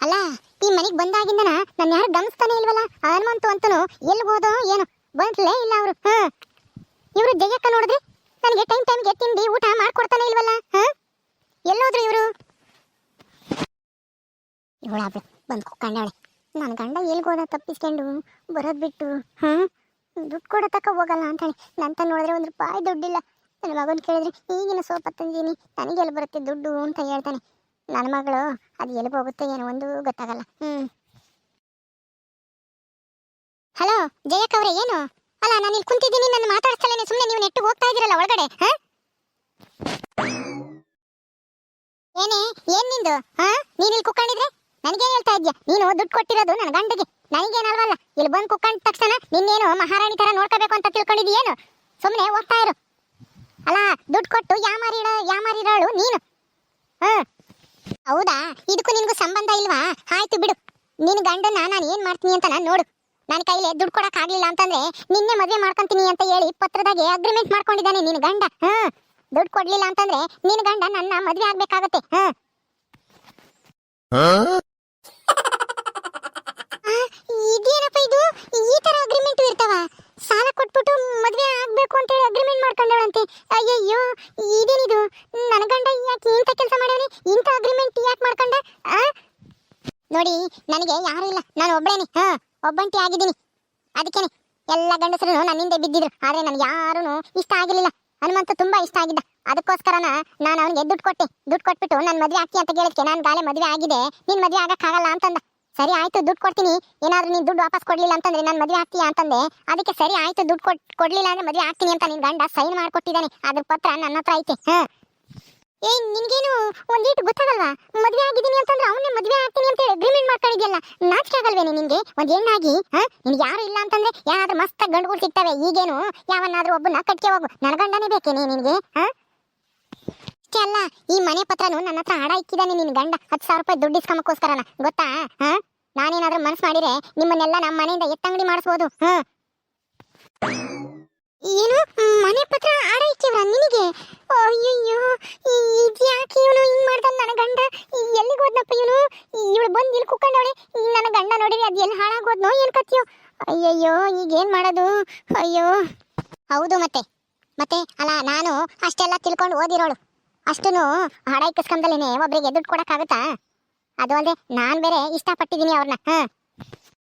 ಅಲ್ಲ, ಈ ಮನೆಗೆ ಬಂದಾಗಿಂದನ ನನ್ನ ಯಾರು ಗಮನಿಸ್ತಾನೆ ಇಲ್ವಲ್ಲ? ಹನುಮಂತು ಅಂತನು ಎಲ್ಲಿ ಹೋದೋ ಏನು, ಬಂದ್ಲೇ ಇಲ್ಲ ಅವರು, ಹಾ? ಇವರು ಜಯಕ್ಕ ನೋಡಿದ್ರೆ? ನನಗೆ ಟೈಮ್ ಟೈಮ್ಗೆ ತಿಂಡಿ ಊಟ ಮಾಡ್ಕೊಡ್ತಾನೆ ಇಲ್ವಲ್ಲ, ಹಾ? ಎಲ್ಲೋದ್ರು ಇವರು? ಇವಳಾಬ್ಳು ಬಂದು ಕುಕ್ಕಂಡವಳೆ ನನ್ನ ಗಂಡ ಎಲ್ಲಿ ಹೋದ ತಪ್ಪಿಸ್ಕೊಂಡು ಬರೋದು ಬಿಟ್ಟು, ಹಾ? ದುಡ್ಡು ಕೊಡೋ ತಕ ಹೋಗಲ್ಲ ಅಂತಾನೆ ನಂತ ನೋಡಿದ್ರೆ ಒಂದು ರೂಪಾಯಿ ದುಡ್ಡಿಲ್ಲ. ನನ್ನ ಮಗನ ಕೇಳಿದ್ರೆ ಈಗಿನ ಸೋಪ ತಂದೀನಿ ನನಗೆಲ್ಲಿ ಬರುತ್ತೆ ದುಡ್ಡು ಅಂತ ಹೇಳ್ತಾನೆ. ನನ್ನ ಮಗಳು, ಅದು ಎಲ್ಲಿ ಹೋಗುತ್ತೆ ಏನೋ ಒಂದು ಗೊತ್ತಾಗಲ್ಲ. ಹ್ಮ್. ಹಲೋ, ಜಯಕ್ಕ ಅವ್ರೆ, ಏನು? ಅಲ್ಲ, ನಾನು ಇಲ್ಲಿ ಕುಂತಿದ್ದೀನಿ ನನ್ನ ಮಾತಾಡ್ಸಲೇನೆ ಸುಮ್ಮನೆ ನೀವು ನೆಟ್ಟು ಹೋಗ್ತಾ ಇದ್ದೀರಲ್ಲ ಒಳಗಡೆ, ಹ? ಏನೇ, ಏನ್ ನಿಂದು? ಹಾ? ನೀನ್ ಇಲ್ಲಿ ಕುಕ್ಕೊಂಡಿದ್ರೆ ನನಗೇನು ಹೇಳ್ತಾ ಇದ್ಯಾ? ನೀನು ದುಡ್ಡು ಕೊಟ್ಟಿರೋದು ನನ್ನ ಗಂಡಗೆ. ನನಗೇನಲ್ವಲ್ಲ? ಇಲ್ಲಿ ಬಂದು ಕುಕ್ಕಂಡ ತಕ್ಷಣ ನಿನ್ನೇನು ಮಹಾರಾಣಿ ತರ ನೋಡ್ಕೋಬೇಕು ಅಂತ ತಿಳ್ಕೊಂಡಿದ್ದೀಯೇನು? ಸುಮ್ಮನೆ ಹೋಗ್ತಾ ಇರು. ಅಲ್ಲ, ದುಡ್ಡು ಕೊಟ್ಟು ಯಾಮಾರಿಡ ಯಾಮಾರಿರೋಳು ನೀನು? ಹಾ? ಹೌದಾ? ಇದಕ್ಕೂ ನಿನಗೂ ಸಂಬಂಧ ಇಲ್ವಾ? ಆಯ್ತು ಬಿಡು. ನಿನ್ನ ಗಂಡನ ನಾನು ಏನ್ ಮಾಡ್ತೀನಿ ಅಂತ ನಾನು ನೋಡು. ನನ್ನ ಕೈಲಿ ದುಡ್ಡು ಕೊಡಕ್ ಆಗ್ಲಿಲ್ಲ ಅಂತಂದ್ರೆ ನಿನ್ನೆ ಮದ್ವೆ ಮಾಡ್ಕೊಂತೀನಿ ಅಂತ ಹೇಳಿ ಪತ್ರದಾಗೆ ಅಗ್ರಿಮೆಂಟ್ ಮಾಡ್ಕೊಂಡಿದ್ದಾನೆ ನಿನ್ನ ಗಂಡ. ಹ. ದುಡ್ಡು ಕೊಡ್ಲಿಲ್ಲ ಅಂತಂದ್ರೆ ನಿನ್ನ ಗಂಡ ನನ್ನ ಮದ್ವೆ ಆಗ್ಬೇಕಾಗತ್ತೆ. ಹಾ. ಇದೇನಪ್ಪ ಇದು? ಈ ತರ ಅಗ್ರಿಮೆಂಟ್ ಇರ್ತಾವ? ಸಾಲ ಕೊಟ್ಬಿಟ್ಟು ಮದುವೆ ಆಗ್ಬೇಕು ಅಂತ ಹೇಳಿ ಅಗ್ರಿಮೆಂಟ್ ಮಾಡ್ಕೊಂಡವಳಂತೆ. ಅಯ್ಯಯ್ಯೋ, ಇದೇನಿದು? ನನ್ನ ಗಂಡ ಯಾಕೆ ಇಂಥ ಕೆಲಸ ಮಾಡ್ಯಾನೆ? ಇಂಥ ಅಗ್ರಿಮೆಂಟ್ ಯಾಕೆ ಮಾಡ್ಕೊಂಡ? ನೋಡಿ, ನನಗೆ ಯಾರು ಇಲ್ಲ. ನಾನು ಒಬ್ಬಳೇನೆ ಹಾ, ಒಬ್ಬಂಟಿ ಆಗಿದ್ದೀನಿ. ಅದಕ್ಕೇನೆ. ಎಲ್ಲ ಗಂಡಸರು ನನ್ನಿಂದ ಬಿದ್ದಿದ್ರು. ಆದ್ರೆ ನನಗೆ ಯಾರೂ ಇಷ್ಟ ಆಗಿರಲಿಲ್ಲ. ಹನುಮಂತ ತುಂಬಾ ಇಷ್ಟ ಆಗಿದ್ದ. ಅದಕ್ಕೋಸ್ಕರನ ನಾನು ಅವನಿಗೆ ದುಡ್ಡು ಕೊಟ್ಟೆ. ದುಡ್ಡು ಕೊಟ್ಬಿಟ್ಟು ನನ್ನ ಮದುವೆ ಹಾಕಿ ಅಂತ ಕೇಳಿದ್ಕೆ ನಾನು ಗಾಲೆ ಮದುವೆ ಆಗಿದೆ. ನಿನ್ ಮದುವೆ ಆಗಕ್ಕಾಗಲ್ಲ ಅಂತಂದ. ಸರಿ ಆಯ್ತು, ದುಡ್ಡು ಕೊಡ್ತೀನಿ. ಏನಾದ್ರೂ ನೀನು ದುಡ್ಡು ವಾಪಸ್ ಕೊಡ್ಲಿಲ್ಲ ಅಂತಂದ್ರೆ ನಾನು ಮದ್ವೆ ಆಗ್ತೀಯಾ ಅಂತಂದೆ? ಅದಕ್ಕೆ ಸರಿ ಆಯ್ತು, ದುಡ್ಡು ಕೊಟ್ ಕೊಡ್ಲಿಲ್ಲ ಅಂದ್ರೆ ಮದ್ವೆ ಆಗ್ತೀನಿ ಅಂತ ನಿನ್ ಗಂಡ ಸೈನ್ ಮಾಡ್ಕೊಟ್ಟಿದ್ದಾನೆ. ಅದ್ರ ಪತ್ರ ನನ್ನ ಹತ್ರ ಐತೆ. ಏ, ನಿನ್ಗೇನು ಒಂದೀಟು ಗೊತ್ತಾಗಲ್ವಾ? ಮದ್ವೆ ಆಗಿದ್ದೀನಿ ಅಂತಂದ್ರೆ ಅವನೇ ಮದ್ವೆ ಆಗ್ತೀನಿ ಅಂತ ಹೇಳಿ ಅಗ್ರಿಮೆಂಟ್ ಮಾಡ್ಕೊಂಡಿದ್ಯಲ್ಲ. ನಾಚಿಕೆ ಆಗಲ್ವೇನೆ ನಿನ್ಗೆ? ಒಂದ್ ಹೆಣ್ಣಾಗಿ, ಹಾ? ನಿನ್ಗೆ ಯಾರು ಇಲ್ಲ ಅಂತಂದ್ರೆ ಯಾರಾದ್ರೂ ಮಸ್ತ್ ಗಂಡುಗಳು ಸಿಗ್ತವೆ. ಈಗೇನು ಯಾವನ್ನಾದ್ರೂ ಒಬ್ಬನ ಕಟ್ಕೆ ಹೋಗು. ನನ್ನ ಗಂಡನೇ ಬೇಕೇನೆ ನಿನ್ಗೆ? ಹಾ? ಅಷ್ಟೇ ಅಲ್ಲ, ಈ ಮನೆ ಪತ್ರನು ನನ್ನ ಹತ್ರ ಹಡ ಇಕ್ಕಿದಾನೆ ನಿನ್ ಗಂಡ. ಹತ್ತು ಸಾವಿರ ರೂಪಾಯಿ ದುಡ್ಡು ಇಸ್ಕೊಂಬಕ್ಕೋಸ್ಕರನ ಗೊತ್ತಾ? ಹಾ? ನಾನೇನಾದ್ರೂ ಮನ್ಸು ಮಾಡಿದ್ರೆ ನಿಮ್ಮನ್ನೆಲ್ಲ ನಮ್ಮ ಮನೆಯಿಂದ ಎತ್ತಂಗಡಿ ಮಾಡಿಸ್ಬೋದು. ಹಾ? ಏನು? ಮನೆ ಪತ್ರ ಆಡ ಇಕ್ಕಿವ್ರ ನಿನಗೆ? ಅಯ್ಯಯ್ಯೋ ಇದ್ಯಾಕೆ ಇವನು ಹಿಂಗ್ ಮಾಡ್ದ ನನ್ನ ಗಂಡ? ಎಲ್ಲಿಗೆ ಹೋದ್ನಪ್ಪ ಇವನು? ಇವಳು ಬಂದು ಇಲ್ಲಿ ಕುಕ್ಕಂಡವಳೆ ನನ್ನ ಗಂಡ ನೋಡಿರಿ ಅದು ಎಲ್ಲಿ ಹಾಳಾಗೋದ್ನೋ ಏನ್ ಕತ್ತಿಯೋ ಅಯ್ಯಯ್ಯೋ ಈಗ ಏನ್ ಮಾಡೋದು? ಅಯ್ಯೋ. ಹೌದು ಮತ್ತೆ. ಮತ್ತೆ, ಅಲ್ಲ, ನಾನು ಅಷ್ಟೆಲ್ಲ ತಿಳ್ಕೊಂಡು ಓದಿರೋಳು. ಅಷ್ಟನ್ನು ಹಣ ಇಕ್ಕಿಸ್ಕೊಂಡಲೇನೆ ಒಬ್ರಿಗೆ ದುಡ್ಡು ಕೊಡಕ್ಕಾಗುತ್ತಾ? ಅದು ಅಲ್ಲದೆ ನಾನು ಬೇರೆ ಇಷ್ಟಪಟ್ಟಿದ್ದೀನಿ ಅವ್ರನ್ನ ಹಾ.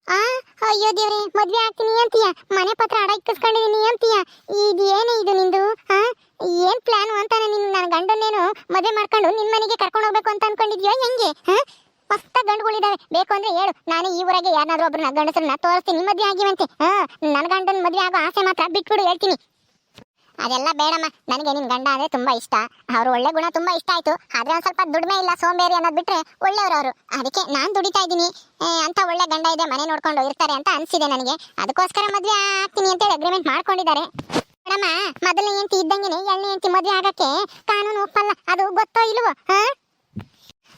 ಆ, ಅಯ್ಯೋ ದೇವ್ರೆ, ಮದ್ವೆ ಆಗ್ತೀನಿ ಅಂತೀಯ? ಮನೆ ಪತ್ರ ಅಡ ಇಕ್ಕಿಸ್ಕೊಂಡಿದೀನಿ ಅಂತೀಯ? ಇದೇನೇ ಇದು ನಿಂದು, ಹಾ? ಏನ್ ಪ್ಲಾನ್ ಅಂತಾನೆ ನಿನ್ನ ನನ್ನ ಗಂಡನ್ನೇನು ಮದುವೆ ಮಾಡ್ಕೊಂಡು ನಿನ್ನ ಮನೆಗೆ ಕರ್ಕೊಂಡು ಹೋಗ್ಬೇಕು ಅಂತ ಅನ್ಕೊಂಡಿದ್ಯೋ ಹೆಂಗೆ, ಹಾ? ಮಸ್ತ ಗಂಡುಗಳಿದಾವೆ. ಬೇಕು ಅಂದ್ರೆ ಹೇಳು. ನಾನು ಈ ಊರಾಗೆ ಯಾರನ್ನಾದ್ರೂ ಒಬ್ಬರನ್ನ ಗಂಡಸರನ್ನ ತೋರಿಸ್ತೀನಿ, ಮದುವೆ ಆಗಿವಂತೆ, ಹಾ? ನನ್ನ ಗಂಡನ ಮದುವೆ ಆಗೋ ಆಸೆ ಮಾತ್ರ ಬಿಟ್ಬಿಡು ಹೇಳ್ತೀನಿ. ಅದೆಲ್ಲ ಬೇಡಮ್ಮ. ನನಗೆ ನಿನ್ನ ಗಂಡ ಅಂದ್ರೆ ತುಂಬಾ ಇಷ್ಟ. ಅವ್ರ ಒಳ್ಳೆ ಗುಣ ತುಂಬಾ ಇಷ್ಟ ಆಯ್ತು. ಆದ್ರೆ ಒಂದು ಸ್ವಲ್ಪ ದುಡಿಮೆ ಇಲ್ಲ ಸೋಂಬೇರಿ ಅನ್ನೋದು ಬಿಟ್ರೆ ಒಳ್ಳೆಯವರು ಅವರು. ಅದಕ್ಕೆ ನಾನು ದುಡಿತಾ ಇದ್ದೀನಿ. ಅಂತ ಒಳ್ಳೆ ಗಂಡ ಇದೆ ಮನೆ ನೋಡ್ಕೊಂಡು ಇರ್ತಾರೆ ಅಂತ ಅನ್ಸಿದೆ ನನಗೆ. ಅದಕ್ಕೋಸ್ಕರ ಮದುವೆ ಆಗ್ತೀನಿ ಅಂತೇಳಿ ಅಗ್ರಿಮೆಂಟ್ ಮಾಡ್ಕೊಂಡಿದ್ದಾರೆ. ಮೇಡಮ್ಮ ಮೊದಲನೇ ಹೆಂಡತಿ ಇದ್ದಂಗೆನೆ ಎಣ್ಣೆ ಹೆಂಡತಿ ಮದುವೆ ಆಗಕ್ಕೆ ಕಾನೂನು ಒಪ್ಪಲ್ಲ. ಅದು ಗೊತ್ತೋ ಇಲ್ವೋ? ಹಾ?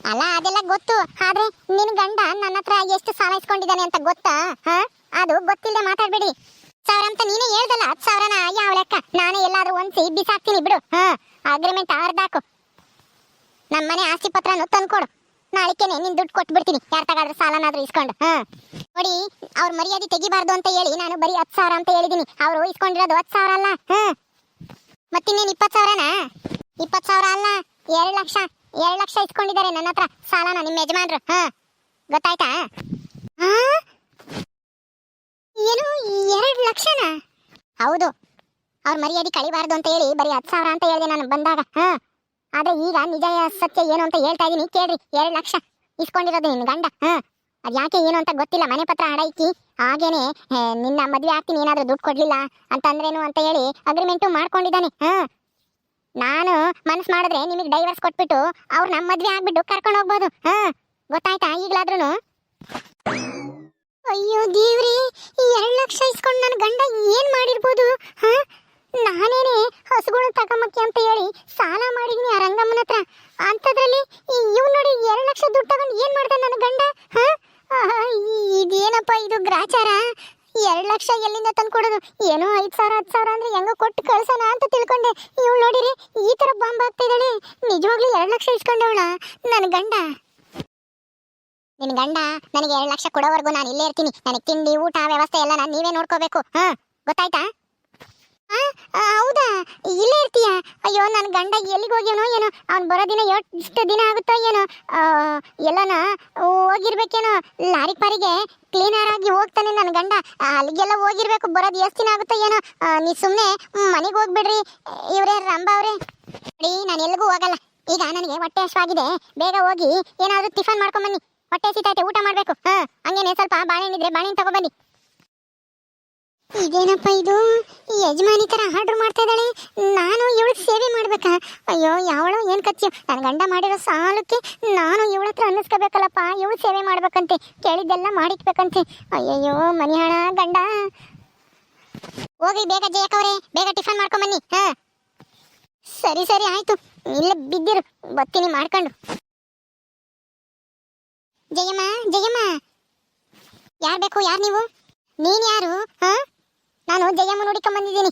ಅಲ್ಲ, ಅದೆಲ್ಲ ಗೊತ್ತು. ಆದ್ರೆ ನಿನ್ನ ಗಂಡ ನನ್ನ ಹತ್ರ ಎಷ್ಟು ಸಾಲ ಇಸ್ಕೊಂಡಿದ್ದಾನೆ ಅಂತ ಗೊತ್ತಾ? ಹಾ? ಅದು ಗೊತ್ತಿಲ್ಲದೆ ಮಾತಾಡಬೇಡಿ. ಸಾವಿರ ಅಂತ ನೀನೇ ಹೇಳ್ದಲ್ಲ, ಹತ್ತು ಸಾವಿರನ? ಲೆಕ್ಕ. ನಾನೇ ಎಲ್ಲಾದ್ರೂ ಒಂದ್ಸಿ ಬಿಸಾಕ್ತೀನಿ, ಬಿಡು. ಹಾ ಅಗ್ರಿಮೆಂಟ್ ಆರ್ದಾಕು. ನಮ್ಮ ಮನೆ ಆಸ್ತಿ ಪತ್ರನು ತಂದ್ಕೊಡು. ನಾಳಿಕೆನೆ ನಿನ್ ದುಡ್ಡು ಕೊಟ್ಬಿಡ್ತೀನಿ. ಯಾರ ತಗಾದ್ರೆ ಸಾಲನಾದ್ರೂ ಇಸ್ಕೊಂಡು, ಹಾ. ನೋಡಿ, ಅವ್ರ ಮರ್ಯಾದೆ ತೆಗಿಬಾರ್ದು ಅಂತ ಹೇಳಿ ನಾನು ಬರೀ ಹತ್ತು ಸಾವಿರ ಅಂತ ಹೇಳಿದೀನಿ. ಅವ್ರು ಇಸ್ಕೊಂಡಿರೋದು ಹತ್ತು ಸಾವಿರ ಅಲ್ಲ, ಹಾ. ಮತ್ತಿನ್ನೇನು ಇಪ್ಪತ್ತು ಸಾವಿರನ? ಇಪ್ಪತ್ತು ಸಾವಿರ ಅಲ್ಲ, ಎರಡು ಲಕ್ಷ. ಎರಡು ಲಕ್ಷ ಇಸ್ಕೊಂಡಿದ್ದಾರೆ ನನ್ನ ಹತ್ರ ಸಾಲನ ನಿಮ್ಮ ಯಜಮಾನ್ರು, ಹಾ. ಗೊತ್ತಾಯ್ತಾ? ಏನು, ಎರಡು ಲಕ್ಷನಾ? ಹೌದು. ಅವ್ರ ಮರ್ಯಾದೆ ಕಳಿಬಾರ್ದು ಅಂತ ಹೇಳಿ ಬರೀ ಹತ್ತು ಸಾವಿರ ಅಂತ ಹೇಳಿದೆ ನಾನು ಬಂದಾಗ. ಹಾ, ಆದ್ರೆ ಈಗ ನಿಜ ಸತ್ಯ ಏನು ಅಂತ ಹೇಳ್ತಾ ಇದೀನಿ, ಕೇಳ್ರಿ, ಎರಡು ಲಕ್ಷ ಇಸ್ಕೊಂಡಿರೋದು ನಿನ್ನ ಗಂಡ. ಹಾ, ಅದು ಯಾಕೆ ಏನು ಅಂತ ಗೊತ್ತಿಲ್ಲ, ಮನೆ ಪತ್ರ ಇಕ್ಕಿ, ಹಾಗೇನೆ ನಿನ್ನ ಮದ್ವೆ ಆಗ್ತೀನಿ, ಏನಾದರೂ ದುಡ್ಡು ಕೊಡ್ಲಿಲ್ಲ ಅಂತಂದ್ರೇನು ಅಂತ ಹೇಳಿ ಅಗ್ರಿಮೆಂಟು ಮಾಡ್ಕೊಂಡಿದ್ದಾನೆ. ಹಾ, ನಾನು ಮನಸ್ಸು ಮಾಡಿದ್ರೆ ನಿಮಗೆ ಡೈವರ್ಸ್ ಕೊಟ್ಬಿಟ್ಟು ಅವ್ರು ನಮ್ಮ ಮದ್ವೆ ಆಗ್ಬಿಟ್ಟು ಕರ್ಕೊಂಡು ಹೋಗ್ಬೋದು. ಹಾ, ಗೊತ್ತಾಯ್ತಾ ಈಗಲಾದ್ರೂ ಅಯ್ಯೋ ದೇವ್ರಿ, ಈ ಎರಡು ಲಕ್ಷ ಇಸ್ಕೊಂಡು ನನ್ನ ಗಂಡ ಏನ್ ಮಾಡಿರ್ಬೋದು? ಹಾ ನಾನೇನೆ ಹಸುಗಳು ತಗೊಂಬಕ್ಕೆ ಅಂತ ಹೇಳಿ ಸಾಲ ಮಾಡಿದ್ನಿ ಆ ರಂಗಮ್ಮನ ಹತ್ರ. ಅಂಥದ್ರಲ್ಲಿ ಇವ್ ನೋಡಿ ಎರಡು ಲಕ್ಷ ದುಡ್ಡು ತಗೊಂಡು ಏನ್ ಮಾಡ್ತಾನೆ ನನ್ನ ಗಂಡ? ಇದೇನಪ್ಪ ಇದು ಗ್ರಾಚಾರ? ಎರಡು ಲಕ್ಷ ಎಲ್ಲಿಂದ ತಂದು ಕೊಡೋದು? ಏನೋ ಐದು ಸಾವಿರ, ಹತ್ತು ಸಾವಿರ ಅಂದ್ರೆ ಹೆಂಗೋ ಕೊಟ್ಟು ಕಳ್ಸೋಣ ಅಂತ ತಿಳ್ಕೊಂಡೆ. ಇವಳು ನೋಡಿರಿ, ಈ ತರ ಬಾಂಬ್ ಆಗ್ತಾ ಇದ್ದಾಳೆ. ನಿಜವಾಗ್ಲೂ ಎರಡು ಲಕ್ಷ ಇಸ್ಕೊಂಡವಳ? ನನ್ನ ಗಂಡ? ನಿನ್ ಗಂಡ ನನಗೆ ಎರಡು ಲಕ್ಷ ಕೊಡೋವರೆಗೂ ನಾನು ಇಲ್ಲೇ ಇರ್ತೀನಿ. ನನಗೆ ತಿಂಡಿ, ಊಟ, ವ್ಯವಸ್ಥೆ ಎಲ್ಲ ನಾನು ನೀವೇ ನೋಡ್ಕೋಬೇಕು. ಹಾ, ಗೊತ್ತಾಯ್ತಾ ಆ, ಆ, ಹೌದಾ ಇಲ್ಲೇ ಇರ್ತೀಯ ಅಯ್ಯೋ ನನ್ನ ಗಂಡ ಎಲ್ಲಿಗೆ ಹೋಗ್ಯವನೋ ಏನೋ, ಅವ್ನು ಬರೋ ದಿನ ಎಷ್ಟು ದಿನ ಆಗುತ್ತೋ ಏನೋ ಎಲ್ಲನ ಹೋಗಿರ್ಬೇಕೇನೋ, ಲಾರಿ ಪಾರಿಗೆ ಕ್ಲೀನರ್ ಆಗಿ ಹೋಗ್ತಾನೆ ನನ್ನ ಗಂಡ. ಅಲ್ಲಿಗೆಲ್ಲ ಹೋಗಿರ್ಬೇಕು, ಬರೋದು ಎಷ್ಟು ದಿನ ಆಗುತ್ತೋ ಏನೋ ನೀ ಸುಮ್ಮನೆ ಮನೆಗೆ ಹೋಗ್ಬಿಡ್ರಿ. ಇವರೇ ರಂಬ ಅವ್ರೆ. ನೋಡಿ ನಾನು ಎಲ್ಲಿಗೂ ಹೋಗಲ್ಲ. ಈಗ ನನಗೆ ಹೊಟ್ಟೆ ಹಶ್ವಾಗಿದೆ ಬೇಗ ಹೋಗಿ ಏನಾದರೂ ಟಿಫನ್ ಮಾಡ್ಕೊಂಬನ್ನಿ ಹೊಟ್ಟೆ ಸಿತೈತೆ ಊಟ ಮಾಡಬೇಕು. ಹಾಂ, ಹಂಗೇನೆ ಸ್ವಲ್ಪ ಬಾಳೆಹಣ್ಣಿದ್ರೆ ಬಾಳೆಹಣ್ಣು ತಗೊಬನ್ನಿ ಇದೇನಪ್ಪ ಇದು? ಈ ಯಜಮಾನಿ ತರ ಆರ್ಡರ್ ಮಾಡ್ತಾ ಇದ್ದಾಳೆ. ನಾನು ಇವಳಿಗೆ ಸೇವೆ ಮಾಡ್ಬೇಕಾ? ಅಯ್ಯೋ, ಯಾವಳು ಏನು ಕಚ್ಚು. ನನ್ನ ಗಂಡ ಮಾಡಿರೋ ಸಾಲಕ್ಕೆ ನಾನು ಇವಳ ಹತ್ರ ಅನ್ನಿಸ್ಕೋಬೇಕಲ್ಲಪ್ಪ. ಇವಳು ಸೇವೆ ಮಾಡ್ಬೇಕಂತೆ. ಕೇಳಿದ್ದೆಲ್ಲ ಮಾಡಿಕ್ಬೇಕಂತೆ ಅಯ್ಯಯ್ಯೋ ಮನಿ ಹಣ ಗಂಡ. ಹೋಗಿ ಬೇಗ ಜಯಕವ್ರೆ ಬೇಗ ಟಿಫನ್ ಮಾಡ್ಕೊಂಬನ್ನಿ. ಹಾ. ಸರಿ ಸರಿ, ಆಯ್ತು. ಇಲ್ಲ ಬಿದ್ದಿರು. ಬತ್ತೀನಿ ಮಾಡ್ಕೊಂಡು. ಜಯಮ್ಮ ಜಯಮ್ಮ. ಯಾರು ಬೇಕು? ಯಾರು ನೀವು? ನೀನ್ ಯಾರು? ಹಾ? ನಾನು ಜಯಮ್ಮ ನೋಡಿಕೊಂಡ್ ಬಂದಿದ್ದೀನಿ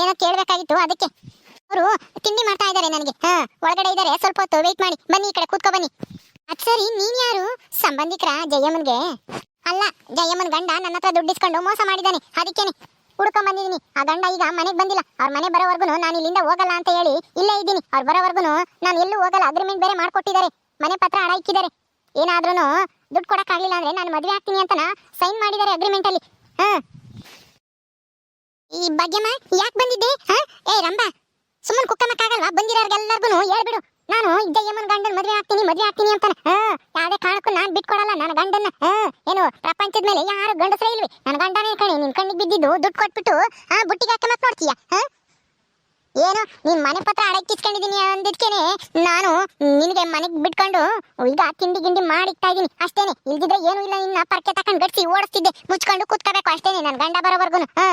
ಏನೋ ಕೇಳಬೇಕಾಗಿತ್ತು ಅದಕ್ಕೆ. ಅವರು ತಿಂಡಿ ಮಾಡ್ತಾ ಇದ್ದಾರೆ ನನಗೆ. ಹಾ, ಒಳಗಡೆ ಇದ್ದಾರೆ. ಸ್ವಲ್ಪ ಹೊತ್ತು ವೇಟ್ ಮಾಡಿ. ಬನ್ನಿ ಈ ಕಡೆ ಕೂತ್ಕೊ ಬನ್ನಿ. ಅದ್ ಸರಿ, ನೀನ್ ಯಾರು? ಸಂಬಂಧಿಕರ ಜಯಮ್ಮನ್ಗೆ? ಅಲ್ಲ, ಜಯಮ್ಮನ್ ಗಂಡ ನನ್ನ ಹತ್ರ ದುಡ್ಡಿಸ್ಕೊಂಡು ಮೋಸ ಮಾಡಿದ್ದಾನೆ. ಅದಕ್ಕೇನೆ. ಹುಡ್ಕೊಂಡ್ ಬಂದಿದ್ದೀನಿ ಆ ಗಂಡ ಈಗ ಮನೆಗೆ ಬಂದಿಲ್ಲ. ಅವ್ರ ಮನೆ ಬರೋವರೆಗೂ ನಾನು ಇಲ್ಲಿಂದ ಹೋಗಲ್ಲ ಅಂತ ಹೇಳಿ ಇಲ್ಲೇ ಇದ್ದೀನಿ. ಅವ್ರು ಬರೋವರೆಗೂ ನಾನು ಎಲ್ಲೂ ಹೋಗಲ್ಲ. ಅಗ್ರಿಮೆಂಟ್ ಬೇರೆ ಮಾಡ್ಕೊಟ್ಟಿದ್ದಾರೆ. ಮನೆ ಪತ್ರ ಅಡ ಇಕ್ಕಿದ್ದಾರೆ. ಏನಾದ್ರೂ ದುಡ್ಡು ಕೊಡಕ್ಕಾಗ್ಲಿಲ್ಲ ಅಂದ್ರೆ ನಾನು ಮದುವೆ ಆಗ್ತೀನಿ ಅಂತ ಸೈನ್ ಮಾಡಿದ್ದಾರೆ ಅಗ್ರಿಮೆಂಟ್ ಅಲ್ಲಿ ಹಾ ಈ ಭಾಗ್ಯಮ್ಮ, ಯಾಕೆ ಬಂದಿದ್ದೆ, ಹಾ? ಏ ರಂಬ, ಸುಮ್ಮನೆ ಕುಕ್ಕಮಕ್ಕಾಗಲ್ವಾ? ಬಂದಿರೋರ್ಗೆಲ್ಲರಿಗೂ ಹೇಳ್ಬಿಡು. ನಾನು ಇದ್ದ ಯಮನ್ ಗಂಡನ ಮದುವೆ ಆಗ್ತೀನಿ ಮದುವೆ ಆಗ್ತೀನಿ ಅಂತಾನೆ. ಹಾ, ಯಾವುದೇ ಕಾರಣಕ್ಕೂ ನಾನು ಬಿಟ್ಕೊಡಲ್ಲ, ನನ್ನ ಗಂಡನ್ನ. ಏನು, ಪ್ರಪಂಚದ ಮೇಲೆ ಯಾರು ಗಂಡಸರೇ ಇಲ್ವಿ? ನನ್ನ ಗಂಡನೇ ಕಣೆ, ನಿನ್ ಕಣ್ಣಿಗೆ ಬಿದ್ದಿದ್ದು ದುಡ್ಡು ಕೊಟ್ಬಿಟ್ಟು, ಹಾ, ಬುಟ್ಟಿಗೆ ಹಾಕಿ ಮತ್ತೆ ನೋಡ್ತೀಯ? ಏನು, ನೀನ್ ಮನೆ ಪತ್ರ ಅಡಕ್ಕಿಸ್ಕೊಂಡಿದ್ದೀನಿ ಅಂದಿದ್ಕೇನೆ, ನಾನು ನಿನಗೆ ಮನೆಗೆ ಬಿಟ್ಕೊಂಡು, ಈಗ ತಿಂಡಿ ಗಿಂಡಿ ಮಾಡಿಕ್ತಾ ಇದೀನಿ ಅಷ್ಟೇನೆ, ಇಲ್ದಿದ್ರೆ ಏನು ಇಲ್ಲ, ನಿನ್ನ ಪರ್ಕೆ ತಕೊಂಡ್ ಗಡ್ಸಿ ಓಡಿಸ್ತಿದ್ದೆ. ಮುಚ್ಕೊಂಡು ಕೂತ್ಕೋಬೇಕು ಅಷ್ಟೇನೆ ನನ್ನ ಗಂಡ ಬರೋವರೆಗೂ ಹಾ.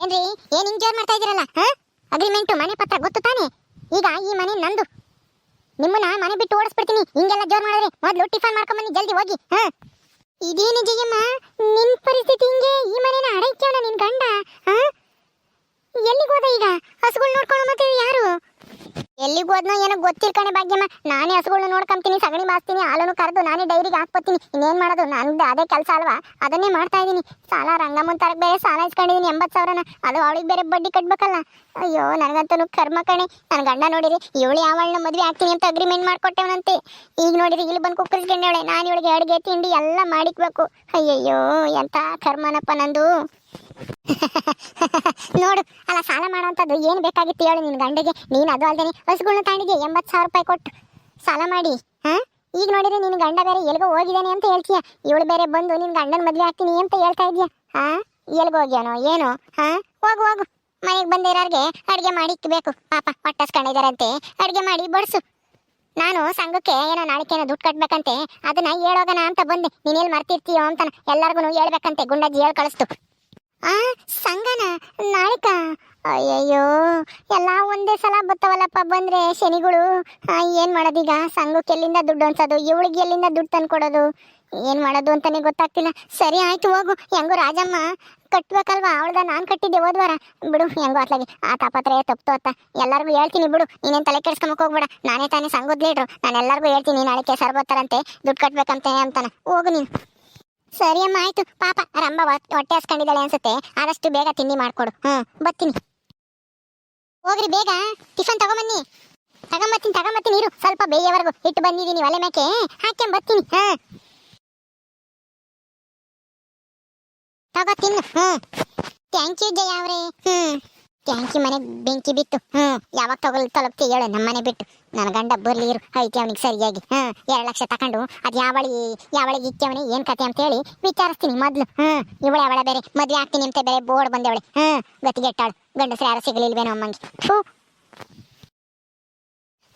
ಏನ್ರಿ? ಏನ್ ಜೋರ್ ಮಾಡ್ತಾ ಇದೀರಲ್ಲ ಅಗ್ರಿಮೆಂಟ್ ಮನೆ ಪತ್ರ ಗೊತ್ತು ತಾನೆ? ಈಗ ಈ ಮನೆ ನಂದು. ನಿಮ್ಮನ್ನ ಮನೆ ಬಿಟ್ಟು ಓಡಿಸ್ಬಿಡ್ತೀನಿ. ಹಿಂಗೆಲ್ಲ ಜೋರ್ ಮಾಡಿದ್ರೆ ಮೊದ್ಲು ಟಿಫನ್ ಮಾಡ್ಕೊಂಬನ್ನಿ ಜಲ್ದಿ ಹೋಗಿ, ಹಾ? ಇದೇನು ಜಯಮ್ಮ? ನಿನ್ ಪರಿಸ್ಥಿತಿ ಹಿಂಗೆ? ಈ ಮನೆನ ಅಡೈಕ್ಯವನ ನಿನ್ ಗಂಡ ಹಾ ಎಲ್ಲಿಗೆ ಹೋದ ಈಗ ಹಸುಗಳು ನೋಡ್ಕೊಂಡು ಮತ್ತೆ ಯಾರು ಎಲ್ಲಿಗೆ ಹೋದ್ನೋ ಕಣೆ ಭಾಗ್ಯಮ್ಮ. ನಾನೇ ಹಸುಗಳನ್ನ ನೋಡ್ಕೊಂತೀನಿ ಸಗಣಿ ಬಾಸ್ತೀನಿ ಹಾಲನ್ನು ಕರೆದು ನಾನೇ ಡೈರಿಗೆ ಹಾಕ್ಬೋತೀನಿ ಇನ್ನೇನು ಮಾಡೋದು? ನಂದು ಅದೇ ಕೆಲಸ ಅಲ್ವಾ? ಅದನ್ನೇ ಮಾಡ್ತಾ ಇದೀನಿ ಸಾಲ ರಂಗಮ್ಮನ ತರಕ್ ಬೇರೆ ಸಾಲ ಇಸ್ಕೊಂಡಿದ್ದೀನಿ, ಎಂಬತ್ತು ಸಾವಿರನ. ಅದು ಅವಳಿಗೆ ಬೇರೆ ಬಡ್ಡಿ ಕಟ್ಬೇಕಲ್ಲ. ಅಯ್ಯೋ, ನನಗಂತೂ ಕರ್ಮ ಕಣೆ. ನನ್ನ ಗಂಡ ನೋಡಿರಿ, ಇವಳು ಯಾವಳನ್ನ ಮದುವೆ ಆಗ್ತೀನಿ ಅಂತ ಅಗ್ರಿಮೆಂಟ್ ಮಾಡ್ಕೊಟ್ಟೆವನಂತೆ. ಈಗ ನೋಡಿರಿ, ಇಲ್ಲಿ ಬಂದು ಕುಕ್ಕರಿಸ್ಕೊಂಡವಳೆ. ನಾನು ಇವಳಿಗೆ ಅಡುಗೆ, ತಿಂಡಿ ಎಲ್ಲ ಮಾಡಿಕ್ಬೇಕು. ಅಯ್ಯಯ್ಯೋ ಎಂತ ಕರ್ಮನಪ್ಪ ನಂದು. ನೋಡು, ಅಲ್ಲ ಸಾಲ ಮಾಡೋಂಥದ್ದು ಏನು ಬೇಕಾಗಿತ್ತು ಹೇಳು ನಿನ್ನ ಗಂಡಿಗೆ. ನೀನು ಅದು ಅಲ್ದೇನೆ ಹಸುಗಳ್ನ ತಾಂಡಿಗೆ ಎಂಬತ್ತು ಸಾವಿರ ರೂಪಾಯಿ ಕೊಟ್ಟು ಸಾಲ ಮಾಡಿ, ಹಾ? ಈಗ ನೋಡಿದ್ರೆ ನಿನ್ನ ಗಂಡ ಬೇರೆ ಎಲ್ಗೋ ಹೋಗಿದ್ದಾನೆ ಅಂತ ಹೇಳ್ತೀಯ. ಇವಳು ಬೇರೆ ಬಂದು ನಿನ್ನ ಗಂಡನ ಮದುವೆ ಆಗ್ತೀನಿ ಅಂತ ಹೇಳ್ತಾ ಇದೀಯ? ಹಾ? ಎಲ್ಗೋಗ್ಯಾನೋ ಏನೋ, ಹಾ? ಹೋಗು ಹೋಗು. ಮನೆಗೆ ಬಂದಿರೋರಿಗೆ ಅಡುಗೆ ಮಾಡಿಕ್ಬೇಕು ಪಾಪ ಹೊಟ್ಟಸ್ಕೊಂಡಿದಾರಂತೆ ಅಡುಗೆ ಮಾಡಿ ಬಡಿಸು. ನಾನು ಸಂಘಕ್ಕೆ ಏನೋ ನಾಳಿಕೇನೋ ದುಡ್ಡು ಕಟ್ಬೇಕಂತೆ. ಅದನ್ನ ಹೇಳೋಗಣ ಅಂತ ಬಂದೆ. ನೀನೇನು ಮರ್ತಿರ್ತೀಯೋ ಅಂತ ಎಲ್ಲರಿಗೂ ಹೇಳ್ಬೇಕಂತೆ. ಗುಂಡಜ್ಜಿ ಹೇಳಿ ಕಳಿಸ್ತು. ಆ, ಸಂಗನ, ನಾಳಿಕ. ಅಯ್ಯಯ್ಯೋ, ಎಲ್ಲ ಒಂದೇ ಸಲ ಬತ್ತವಲ್ಲಪ್ಪ ಬಂದ್ರೆ ಶನಿಗಳು. ಏನ್ ಮಾಡೋದೀಗ? ಸಂಘಕ್ಕೆ ಎಲ್ಲಿಂದ ದುಡ್ಡು ಅನ್ಸೋದು ಇವಳಿಗೆ ಎಲ್ಲಿಂದ ದುಡ್ಡು ತಂದು ಕೊಡೋದು? ಏನ್ ಮಾಡೋದು ಅಂತಾನೆ ಗೊತ್ತಾಗ್ತಿಲ್ಲ. ಸರಿ, ಆಯ್ತು, ಹೋಗು. ಹೆಂಗೋ ರಾಜಮ್ಮ, ಕಟ್ಬೇಕಲ್ವಾ? ಅವಳ್ದ ನಾನ್ ಕಟ್ಟಿದ್ದೆ ಹೋದ್ವಾರ ಬಿಡು, ಹೆಂಗೋ ಅತ್ಲಾಗಿ. ಆ ತಾಪತ್ರೆ ತಪ್ಪು ಅತ್ತ. ಎಲ್ಲರಿಗೂ ಹೇಳ್ತೀನಿ, ಬಿಡು. ನೀನೇನ್ ತಲೆ ಕೆಡ್ಸ್ಕೊಂಬಕ್ ಹೋಗ್ಬೇಡ. ನಾನೇ ತಾನೇ ಸಂಘದ ಲೀಡ್ರು ನಾನು ಎಲ್ಲರಿಗೂ ಹೇಳ್ತೀನಿ, ನಾಳೆ ಸರ್ ಬರ್ತಾರಂತೆ ದುಡ್ಡು ಕಟ್ಬೇಕಂತೆ ಅಂತಾನ. ಹೋಗು ನೀನು. ಸರಿ ಅಮ್ಮ, ಆಯ್ತು. ಪಾಪ ರಂಬ ಹೊಟ್ಟೆ ಹಸ್ಕೊಂಡಿದ್ದಾಳೆ ಅನ್ಸುತ್ತೆ. ಆದಷ್ಟು ಬೇಗ ತಿಂಡಿ ಮಾಡ್ಕೊಡು. ಹ್ಮ್, ಬರ್ತೀನಿ. ಹೋಗ್ರಿ, ಬೇಗ. ಟಿಫನ್ ತಗೊಂಬನ್ನಿ. ತಗೊಂಬತ್ತೀನಿ ತಗೊಂಬತ್ತೀನಿ. ಇರು, ಸ್ವಲ್ಪ ಬೇಯವರೆಗೂ ಇಟ್ಟು ಬಂದಿದ್ದೀನಿ ಒಲೆ ಮೇಕೆ. ಹಾಕ್ಕೊಂಡ್ ಬರ್ತೀನಿ. ಹಾ ತಗೋ, ತಿನ್ನು. ಹ್ಮ್. ಥ್ಯಾಂಕ್ ಯು ಜಯ ಅವ್ರೆ. ಹ್ಮ್. ಥ್ಯಾಂಕ್ ಯು ಮನೆಗೆ ಬೆಂಕಿ ಬಿತ್ತು. ಹ್ಮ್, ಯಾವಾಗ ತಗೊಳ್, ತಲುಪ್ತಿ ಹೇಳು ನಮ್ಮ ಮನೆ ಬಿಟ್ಟು. ನನ್ನ ಗಂಡ ಬರ್ಲಿ ಇರು, ಐತಿ ಅವನಿಗೆ ಸರಿಯಾಗಿ. ಹ್ಮ್, ಎರಡು ಲಕ್ಷ ತಕೊಂಡು, ಅದು ಯಾವಳಿ ಯಾವಳಿಗೆ ಇಕ್ಕವನಿ ಏನ್ ಕತೆ ಅಂತ ಹೇಳಿ ವಿಚಾರಿಸ್ತೀನಿ ಮೊದ್ಲು. ಹ್ಮ್, ಇವಳೆ ಅವಳ ಬೇರೆ, ಮದ್ವೆ ಆಗ್ತೀನಿ ಅಂತ ಬೇರೆ ಬೋರ್ಡ್ ಬಂದವಳೆ. ಹ್ಮ್, ಗತಿಗೆಟ್ಟಾಳು. ಗಂಡಸರು ಯಾರು ಸಿಗಲಿಲ್ವೇನೋ ಅಮ್ಮಂಗೆ. ಥೂ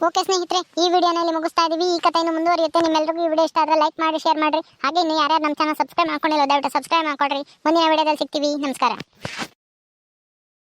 ಓಕೆ ಸ್ನೇಹಿತರೆ, ಈ ವಿಡಿಯೋನಲ್ಲಿ ಮುಗಿಸ್ತಾ ಇದೀವಿ. ಈ ಕಥೆ ಇನ್ನು ಮುಂದುವರಿಯುತ್ತೆ. ನಿಮ್ಮೆಲ್ಲರಿಗೂ ಈ ವಿಡಿಯೋ ಇಷ್ಟ ಆದ್ರೆ ಲೈಕ್ ಮಾಡಿ, ಶೇರ್ ಮಾಡ್ರಿ. ಹಾಗೆ ಇನ್ನು ಯಾರ್ಯಾರು ನಮ್ಮ ಚಾನಲ್ ಸಬ್ಸ್ಕ್ರೈಬ್ ಮಾಡ್ಕೊಂಡಿಲ್ಲ, ದಯವಿಟ್ಟು ಸಬ್ಸ್ಕ್ರೈಬ್ ಮಾಡ್ಕೊಡ್ರಿ. ಮುಂದಿನ ವಿಡಿಯೋದಲ್ಲಿ ಸಿಗ್ತೀವಿ. ನಮಸ್ಕಾರ.